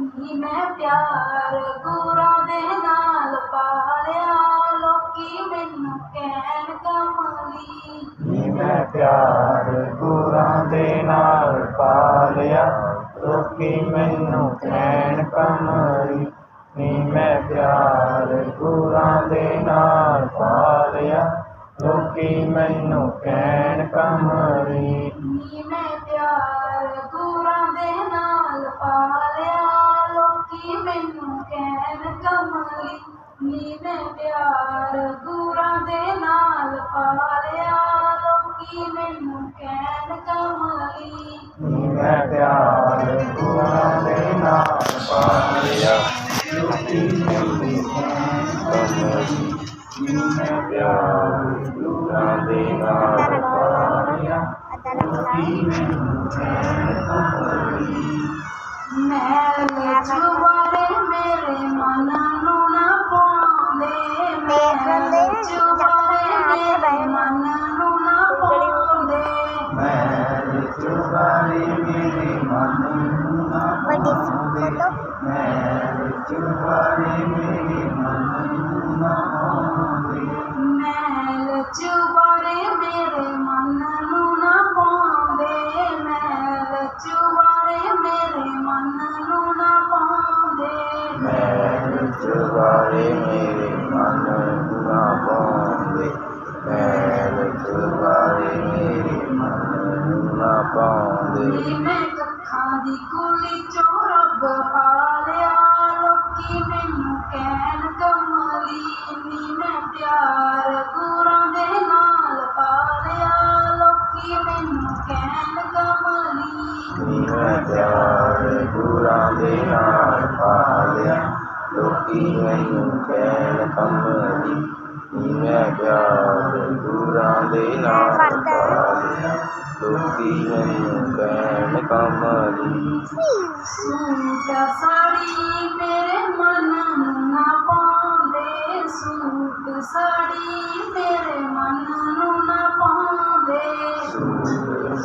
ਨੀ ਮੈਂ ਪਿਆਰ ਗੁਰਾਂ ਦੇ ਨਾਲ ਪਾਲਿਆ, ਲੋਕੀ ਮੈਨੂੰ ਕਹਿਣ ਕਮਲੀ। ਨੀ ਮੈਂ ਪਿਆਰ ਗੁਰਾਂ ਦੇ ਨਾਲ ਪਾਲਿਆ, ਲੋਕੀ ਮੈਨੂੰ ਕਹਿਣ ਕਮਲੀ। ਨੀ ਮੈਂ ਪਿਆਰ ਗੁਰਾਂ ਦੇ ਨਾਲ ਪਾਲਿਆ, ਲੋਕੀ ਮੈਨੂੰ ਕਮਲੀ ਮੈਂ ਪਿਆਰ ਗੁਣਾ ਦੇ ਨਾਲ ਪਾਇਆ ਜੁਤੀ ਜੁਤੀ ਕਮਲੀ ਮੈਂ ਪਿਆਰ ਗੁਣਾ ਦੇ ਨਾਲ ਪਾਇਆ ਜੁਤੀ ਜੁਤੀ ਕਮਲੀ ਮੈਂ ਲੈ ਜੁਵਾਰੇ ਮੈਂ ਚੁਬਾਰੇ ਮੇਰੇ ਮਨ ਨੂੰ ਨਾ ਪਾਉਂਦੇ ਮੈਲ ਚੁਬਾਰੇ ਮੇਰੇ ਮਨ ਨੂੰ ਨਾ ਪਾਉਂਦੇ। ਮੈਲ ਚੁਬਾਰੇ ਮੇਰੇ ਮਨ ਨੂੰ ਨਾ ਪਾਉਂਦੇ ਮੈਂ ਚੁਬਾਰੇ ਮੇਰੇ ਮਨ ਨੂੰ ਨਾ ਪਾਉਂਦੇ। ਮੈਂ ਕੱਖਾਂ ਦੀ ਪਿਆਰ ਗੁਰਾਂ ਦੇ ਨਾਲ ਪਾਲਿਆ ਲੋਕੀ ਮੈਨੂੰ ਕਹਿਣ ਕਮਲੀ ਨੀ ਮੈਂ ਪਿਆਰ ਗੁਰਾਂ ਦੇ ਨਾਲ ਪਾਲਿਆ ਲੋਕੀ ਮੈਨੂੰ ਕਹਿਣ ਕਮਲੀ ਨੀ ਮੈਂ ਪਿਆਰ ਗੁਰਾਂ ਦੇ ਨਾਲ ਪਾਲਿਆ। ਲੋਕੀ ਮੈਨੂੰ ਕਹਿਣ ਕਮਲੀ ਸੂਟ ਸਾੜੀ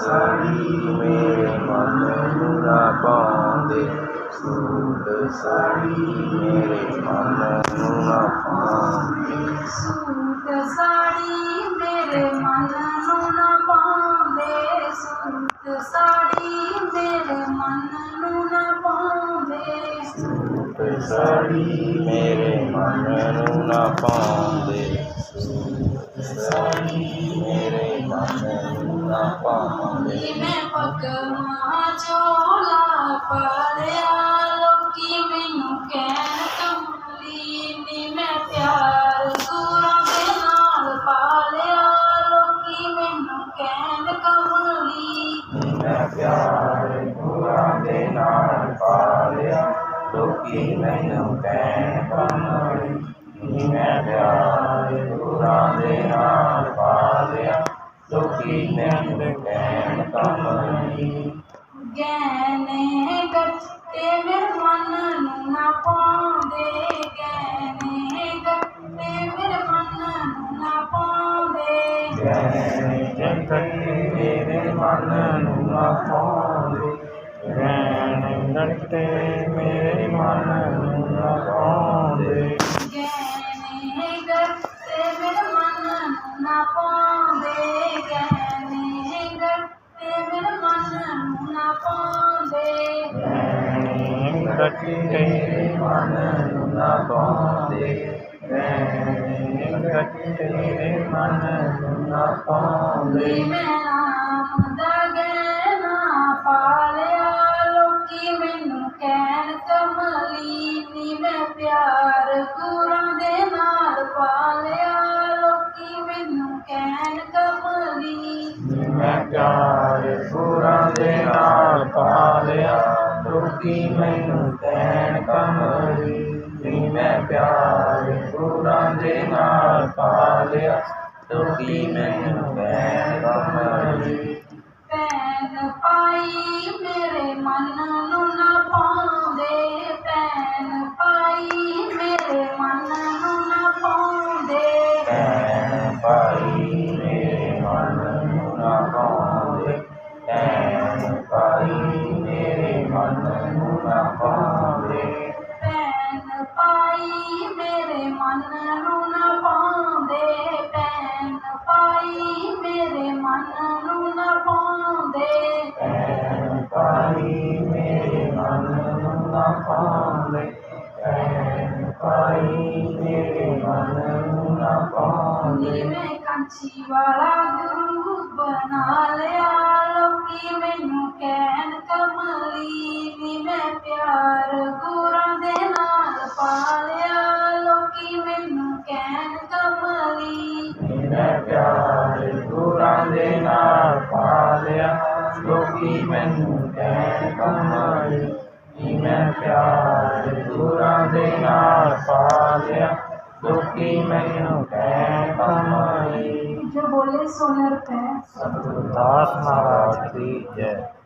ਸਾੜੀ ਮੇਰੇ ਮਨ ਨੂੰ ਨਾ ਪਾਉਂਦੇ। ਸੂਟ ਸਾੜੀ ਮੇਰੇ ਮਨ ਨੂੰ ਨਾ ਪਾਉਂਦੇ। ਸੂਟ ਸਾੜੀ ਮੇਰੇ ਮਨ ਨੂੰ ਨਾ ਪਾਉਂਦੇ। ਸੂਟ ਸਾੜੀ ਮੇਰੇ ਮਨ ਨੂੰ ਨਾ ਪਾਉਂਦੇ। ਸੂਟ ਸਾੜੀ ਮੇਰੇ ਮਨ ਨੂੰ ਨਾ ਪਾਉਂਦੇ। ਸੂਟ ਸਾੜੀ ਮੇਰੇ ਮਨ ਨੂੰ ਨੀ ਮੈਂ ਪੱਗਾਂ ਚੋਲਾ ਪਾਲਿਆ ਲੋਕੀ ਮੈਨੂੰ ਕਹਿਣ ਕਮਲੀ ਨੀ ਮੈਂ ਪਿਆਰ ਗੁਰਾਂ ਦੇ ਨਾਲ ਪਾਲਿਆ ਲੋਕੀ ਮੈਨੂੰ ਕਹਿਣ ਕਮਲੀ। ਮੈਂ ਪਿਆਰ ਗੁਰਾਂ ਦੇ ਨਾਲ ਪਾਲਿਆ ਲੋਕੀ ਮੈਨੂੰ ਕਹਿਣ ਕਮਲੀ ਮੈਂ ਪਿਆਰ ਗੁਰਾਂ ਦੇ ਨਾਲ ਲੋਕੀ ਮੈਨੂੰ ਕਹਿਣ ਗਹਿਣੇ ਗੱਟੇ ਮੇਰੇ ਮਨ ਨੂੰ ਨਾ ਪਾਉਂਦੇ ਗਹਿਣੇ ਗੱਟੇ ਮੇਰੇ ਮਨ ਨੂੰ ਨਾ ਪਾਉਂਦੇ ਗਹਿਣੇ ਜੰਗਤੇ ਮੇਰੇ ਮਨ ਨੂੰ ਨਾ ਪਾਉਂਦੇ ਗਹਿਣੇ ਜੰਗਤੇ ਮੇਰੇ ਮਨ ਨੂੰ ਨਾ ਪਾਉਂਦੇ ਗਹਿਣੇ ਗੱਟੇ ਮੇਰੇ ਮਨ ਨੂੰ ਨਾ ਪਾਉਂਦੇ ਗਹਿਣੇ ਪਾਉਂਦੇ ਗਹਿਣੇ ਜੰਗਤੇ ਮਨ ਨੂੰ ਨਾ ਪਾਉਂਦੇ ਗਹਿਣੇ ਜੰਗਤੇ ਮਨ ਨੂੰ ਨਾ ਪਾਉਂਦੇ ਮੈਂ ਨਾਮ ਦਾ ਗਹਿਣਾ ਪਾਲਿਆ ਲੋਕੀ ਮੈਨੂੰ ਕਹਿਣ ਕਮਲੀ ਨੀ ਮੈਂ ਪਿਆਰ ਗੁਰਾਂ ਦੇ ਨਾਲ ਪਾ ਲਿਆ ਰੁਕੀ ਮੈਨੂੰ ਤੈਨ ਕਮਲੀ। ਨੀ ਮੈਂ ਪਿਆਰੇ ਗੁਰਾਂ ਦੇ ਨਾਲ ਪਾ ਲਿਆ ਰੁਕੀ ਮੈਨੂੰ ਤੈਨ ਕਮਲੀ। ਪੈਨ ਪਾਈ ਮੇਰੇ ਮਨ ਨੂੰ ਨਾ ਪਾਉਂਦੇ। ਪੈਨ ਪਾਈ ਮੇਰੇ ਮਨ ਨੂੰ ਨਾ ਪਾਉਂਦੇ। ਪੈਨ ਪਾਈ ਮੇਰੇ ਮਨ ਨੂੰ ਨਾ ਪਾਉਂਦੇ। ਕੰਚੀ ਵਾਲਾ ਗੁਰੂ ਬਣਾ ਲਿਆ ਲੋਕੀ ਮੈਨੂੰ ਕਹਿਣ ਕਮਲੀ ਮੈਂ ਪਿਆਰ ਗੁਰਾਂ ਦੇ ਨਾਲ ਪਾ ਲਿਆ ਲੋਕੀ ਮੈਨੂੰ ਕਹਿਣ ਕਮਲੀ ਮੈਂ ਪਿਆਰ ਗੁਰਾਂ ਦੇ ਨਾਲ ਪਾ ਲਿਆ ਲੋਕੀ ਮੈਨੂੰ ਕਹਿਣ ਕਮਾਈ ਨੀ ਮੈਂ ਪਿਆਰ ਗੁਰਾਂ ਦੇ ਨਾਲ ਪਾ ਲਿਆ ਲੋਕੀ ਮੈਨੂੰ ਕਹਿਣ ਕਮਾਈ। ਜੋ ਬੋਲੇ ਸੋ ਨਰ ਪੈ ਸਤਿਗੁਰੂ ਦਾਸ ਮਹਾਰਾਜ ਦੀ ਜੈ।